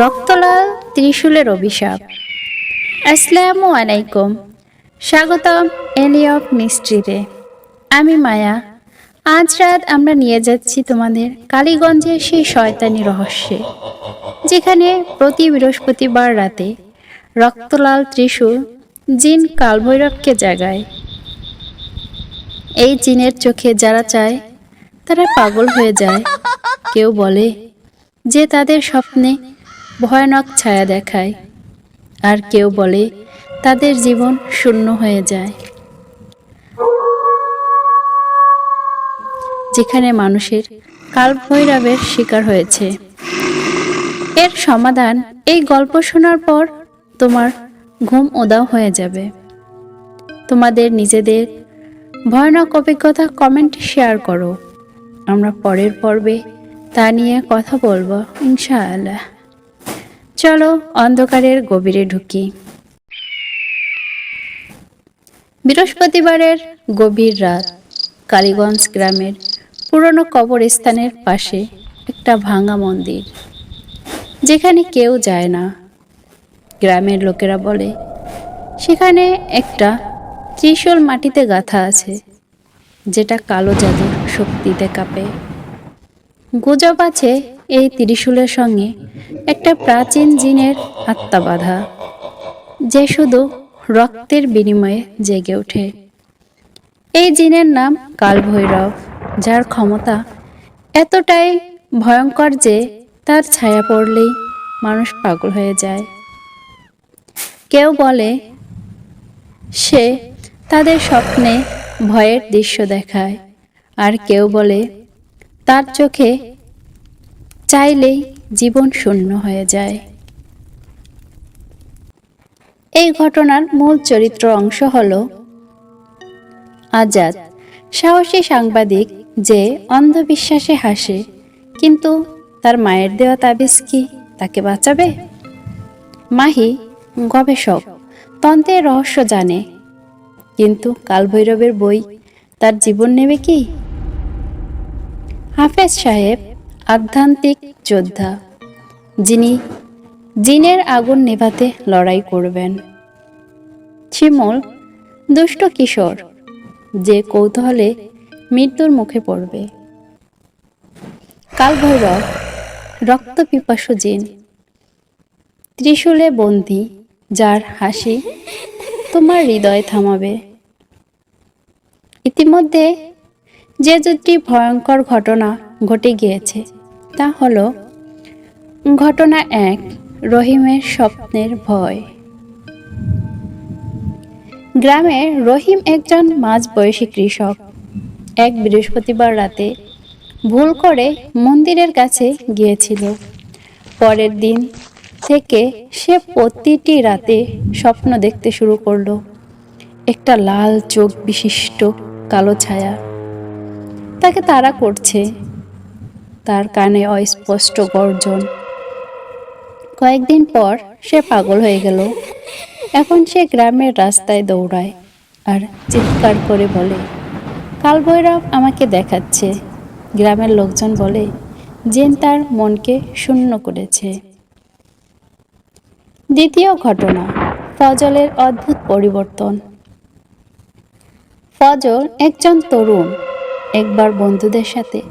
রক্তলাল ত্রিশূলের অভিশাপ। আসসালামু আলাইকুম। স্বাগতম এলিয়ক মিস্ট্রিতে আমি মায়া। আজ রাত আমরা নিয়ে যাচ্ছি তোমাদের কালীগঞ্জের সেই শয়তানি রহস্যে, যেখানে প্রতি বৃহস্পতিবার রাতে রক্তলাল ত্রিশূল জিন কালভৈরবকে জাগায়। এই জিনের চোখে যারা চায়, তারা পাগল হয়ে যায়। কেউ বলে যে তাদের স্বপ্নে ভয়ানক ছায়া দেখায়। আর কেউ বলে, তাদের জীবন শূন্য হয়ে যায়। যেখানে মানুষের কালভৈরবের শিকার হয়েছে। এর সমাধান এই গল্প শোনার পর তোমার ঘুম ওদাও হয়ে যাবে। তোমাদের নিজেদের ভয়ানক অভিজ্ঞতা কমেন্টে শেয়ার করো। আমরা পরের পর্বে তা নিয়ে কথা বলব, ইনশাআল্লাহ। চলো অন্ধকারের গভীরে ঢুকি। বৃহস্পতিবারের গভীর রাত, কালীগঞ্জ গ্রামের পুরনো কবরস্থানের পাশে একটা ভাঙা মন্দির, যেখানে কেউ যায় না। গ্রামের লোকেরা বলে, সেখানে একটা ত্রিশূল মাটিতে গাঁথা আছে, যেটা কালো জাদুর শক্তিতে কাঁপে। গুজব আছে এই ত্রিশূলের সঙ্গে একটা প্রাচীন জিনের আত্মা বাঁধা যে শুধু রক্তের বিনিময়ে জেগে ওঠে। এই জিনের নাম কালভৈরব, যার ক্ষমতা এতটাই ভয়ঙ্কর যে তার ছায়া পড়লেই মানুষ পাগল হয়ে যায়। কেউ বলে, সে তাদের স্বপ্নে ভয়ের দৃশ্য দেখায়, আর কেউ বলে, তার চোখে চাইলেই জীবন শূন্য হয়ে যায়। এই ঘটনার মূল চরিত্র অংশ হল আজাদ। সাহসী সাংবাদিক যে অন্ধবিশ্বাসে হাসে, কিন্তু তার মায়ের দেওয়া তাবিজ কি তাকে বাঁচাবে? মাহি গবেষক, তন্ত্রের রহস্য জানে, কিন্তু কালভৈরবের বই তার জীবন নেবে কি? হাফেজ সাহেব আধ্যাত্মিক যোদ্ধা, যিনি জিনের আগুন নেভাতে লড়াই করবেন। শিমল, দুষ্ট কিশোর, যে কৌতূহলে মৃত্যুর মুখে পড়বে। কালভৈরব রক্ত পিপাসু জিন, ত্রিশূলে বন্দি, যার হাসি তোমার হৃদয় থামাবে। ইতিমধ্যে যে দুটি ভয়ঙ্কর ঘটনা ঘটে গিয়েছে, তা হলো, ঘটনা এক, রহিমের স্বপ্নের ভয়। গ্রামের রহিম একজন মাঝবয়সী কৃষক। এক বৃহস্পতিবার রাতে ভুল করে মন্দিরের কাছে গিয়েছিল। পরের দিন থেকে সে প্রতিটি রাতে স্বপ্ন দেখতে শুরু করল। একটা লাল চোখ বিশিষ্ট, কালো ছায়া। তাকে তারা করছে। তার কানে অস্পষ্ট গর্জন। কয়েকদিন পর সে পাগল হয়ে গেল। এখন সে গ্রামের রাস্তায় দৌড়ায় আর চিৎকার করে বলে কালভৈরব আমাকে দেখাচ্ছে। গ্রামের লোকজন বলে, জেন তার মনকে শূন্য করেছে। দ্বিতীয় ঘটনা, ফজলের অদ্ভুত পরিবর্তন। ফজল একজন তরুণ, একবার বন্ধুদের সাথে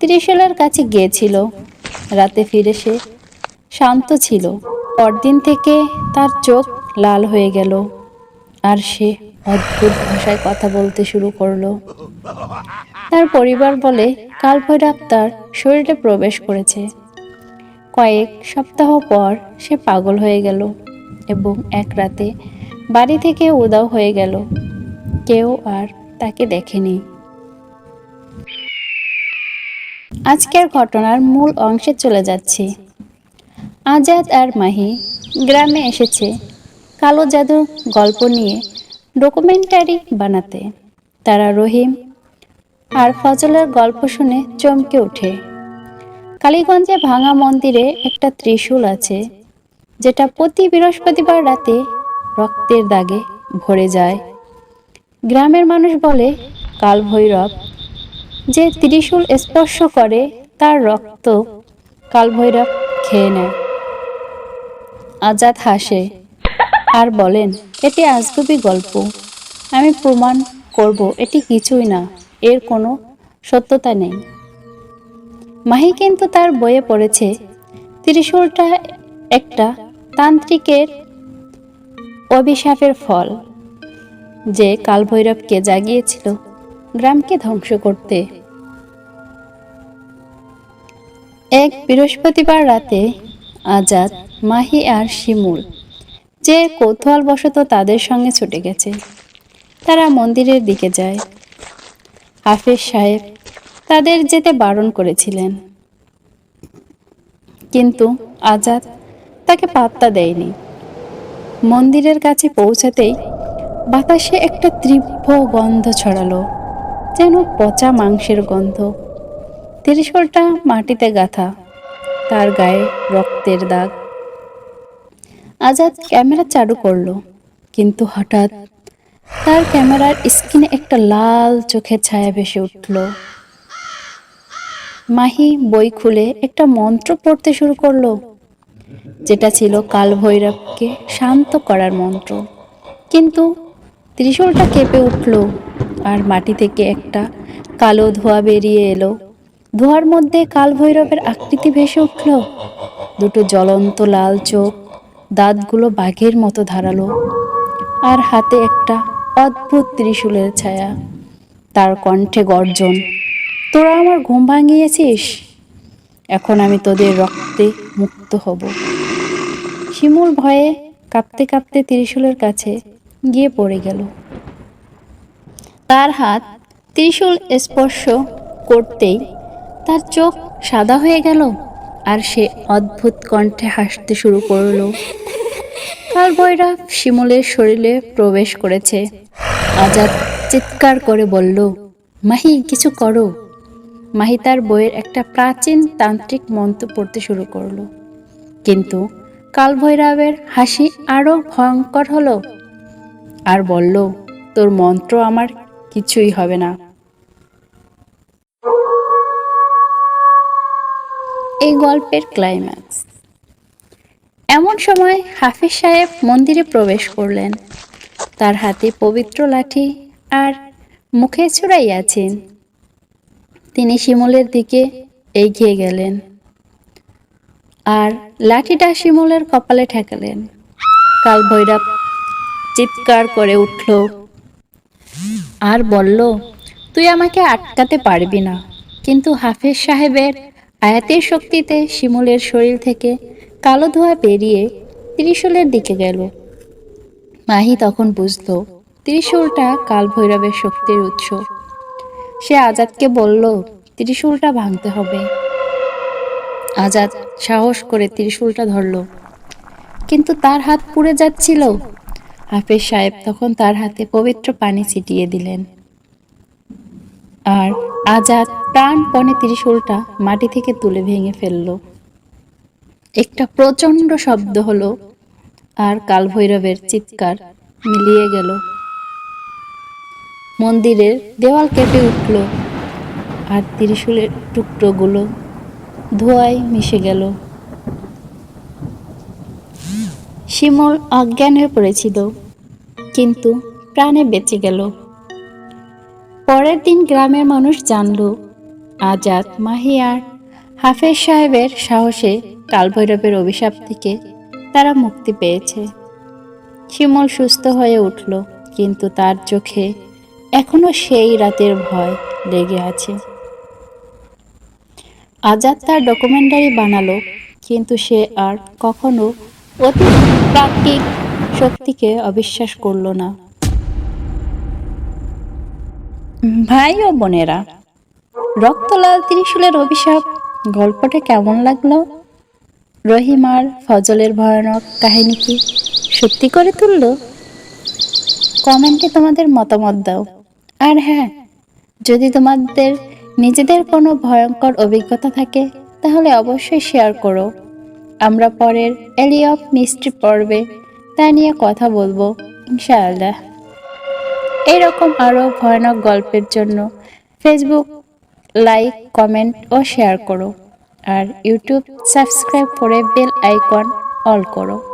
ত্রিশূলের কাছে গিয়েছিল। রাতে ফিরে সে শান্ত ছিল। পরদিন থেকে তার চোখ লাল হয়ে গেল আর সে অদ্ভুত ভাষায় কথা বলতে শুরু করল। তার পরিবার বলে কালভৈরব তার শরীরে প্রবেশ করেছে। কয়েক সপ্তাহ পর সে পাগল হয়ে গেল এবং এক রাতে বাড়ি থেকে উদাও হয়ে গেল। কেউ আর তাকে দেখেনি। আজকের ঘটনার মূল অংশে চলে যাচ্ছি। আজাদ আর মাহি গ্রামে এসেছে কালো জাদু গল্প নিয়ে ডকুমেন্টারি বানাতে। তারা রহিম আর ফজলের গল্প শুনে চমকে ওঠে। কালীগঞ্জে ভাঙা মন্দিরে একটা ত্রিশূল আছে, যেটা প্রতি বৃহস্পতিবার রাতে রক্তের দাগে ভরে যায়। গ্রামের মানুষ বলে কাল ভৈরব যে ত্রিশূল স্পর্শ করে, তার রক্ত কালভৈরব খেয়ে নেয়। আজাদ হাসে আর বলেন, এটি আজগুবি গল্প। আমি প্রমাণ করব, এটি কিছুই না, এর কোনো সত্যতা নেই। মাহি কিন্তু তার বইয়ে পড়েছে, ত্রিশূলটা একটা তান্ত্রিকের অভিশাপের ফল, যে কালভৈরবকে জাগিয়েছিল গ্রামকে ধ্বংস করতে। এক বৃহস্পতিবার রাতে আজাদ, মাহি আর শিমুল যে কৌতূহলবশত তাদের সঙ্গে ছুটে গেছে। তারা মন্দিরের দিকে যায়। হাফিজ সাহেব তাদের যেতে বারণ করেছিলেন। কিন্তু আজাদ তাকে পাত্তা দেয়নি। মন্দিরের কাছে পৌঁছাতেই বাতাসে একটা তীব্র গন্ধ ছড়ালো, যেন পচা মাংসের গন্ধ। ত্রিশূলটা মাটিতে গাঁথা, তার গায়ে রক্তের দাগ। আজাদ ক্যামেরা চালু করল, কিন্তু হঠাৎ তার ক্যামেরার স্ক্রিনে একটা লাল চোখের ছায়া ভেসে উঠল। মাহি বই খুলে একটা মন্ত্র পড়তে শুরু করল, যেটা ছিল কাল ভৈরবকে শান্ত করার মন্ত্র। কিন্তু ত্রিশূলটা কেঁপে উঠল, আর মাটি থেকে একটা কালো ধোঁয়া বেরিয়ে এলো। ধোঁয়ার মধ্যে কাল ভৈরবের আকৃতি ভেসে উঠল। দুটো জ্বলন্ত লাল চোখ, দাঁতগুলো বাঘের মতো ধারালো, আর হাতে একটা অদ্ভুত ত্রিশূলের ছায়া। তার কণ্ঠে গর্জন, তোরা আমার ঘুম ভাঙিয়েছিস? এখন আমি তোদের রক্তে মুক্ত হব। শিমুল ভয়ে কাঁপতে কাঁপতে ত্রিশূলের কাছে গিয়ে পড়ে গেল। তার হাত ত্রিশূল স্পর্শ করতেই তার চোখ সাদা হয়ে গেল আর সে অদ্ভুত কণ্ঠে হাসতে শুরু করল। কাল ভৈরব শিমুলের শরীরে প্রবেশ করেছে। আজাদ চিৎকার করে বলল, মাহি, কিছু করো। মাহি তার বইয়ের একটা প্রাচীন তান্ত্রিক মন্ত্র পড়তে শুরু করল। কিন্তু কালভৈরবের হাসি আরও ভয়ঙ্কর হলো। আর বলল, তোর মন্ত্র আমার কিছুই হবে না। এই গল্পের ক্লাইম্যাক্স এমন সময় হাফিজ সাহেব মন্দিরে প্রবেশ করলেন। তার হাতে পবিত্র লাঠি আর মুখে ছুড়াই আছেন। তিনি শিমুলের দিকে এগিয়ে গেলেন আর লাঠিটা শিমুলের কপালে ঠেকালেন। কাল ভৈরব চিৎকার করে উঠল, আর বলল, তুই আমাকে আটকাতে পারবি না। কিন্তু হাফেজ সাহেবের আয়াতের শক্তিতে শিমুলের শরীর থেকে কালো ধোঁয়া পেরিয়ে ত্রিশূলের দিকে গেল। মাহি তখন বুঝল, ত্রিশূলটা কাল ভৈরবের শক্তির উৎস। সে আজাদকে বলল, ত্রিশূলটা ভাঙতে হবে। আজাদ সাহস করে ত্রিশূলটা ধরল। কিন্তু তার হাত পুড়ে যাচ্ছিল। হাফেজ সাহেব তখন তার হাতে পবিত্র পানি ছিটিয়ে দিলেন। আর আজাদ প্রাণপণে ত্রিশূলটা মাটি থেকে তুলে ভেঙে ফেলল। একটা প্রচণ্ড শব্দ হলো আর কালভৈরবের চিৎকার মিলিয়ে গেল। মন্দিরের দেওয়াল কেঁপে উঠল আর ত্রিশূলের টুকরোগুলো ধোঁয়ায় মিশে গেল। শিমুল অজ্ঞান হয়ে পড়েছিল কিন্তু প্রাণে বেঁচে গেল। পরের দিন গ্রামের মানুষ জানল, আজাদ মাহিয়ার হাফেজ সাহেবের সাহসে কালভৈরবের অভিশাপ থেকে তারা মুক্তি পেয়েছে। শিমল সুস্থ হয়ে উঠল, কিন্তু তার চোখে এখনও সেই রাতের ভয় লেগে আছে। আজাদ তার ডকুমেন্টারি বানালো, কিন্তু সে আর কখনো অতি প্রাকৃতিক শক্তিকে অবিশ্বাস করল না। ভাই ও বোনেরা, রক্তলাল ত্রিশূলের অভিশাপ গল্পটা কেমন লাগল? রহিম আর ফজলের ভয়ানক কাহিনী কি সত্যি করে তুলল? কমেন্টে তোমাদের মতামত দাও। আর হ্যাঁ যদি তোমাদের নিজেদের কোনো ভয়ঙ্কর অভিজ্ঞতা থাকে, তাহলে অবশ্যই শেয়ার করো। আমরা পরের এলি অফ মিস্ট্রি পর্বে তা নিয়ে কথা বলব, ইনশাআল্লাহ। এরকম আরও ভয়ানক গল্পের জন্য ফেসবুক লাইক কমেন্ট ও শেয়ার করো। আর ইউটিউব সাবস্ক্রাইব করে বেল আইকন অল করো।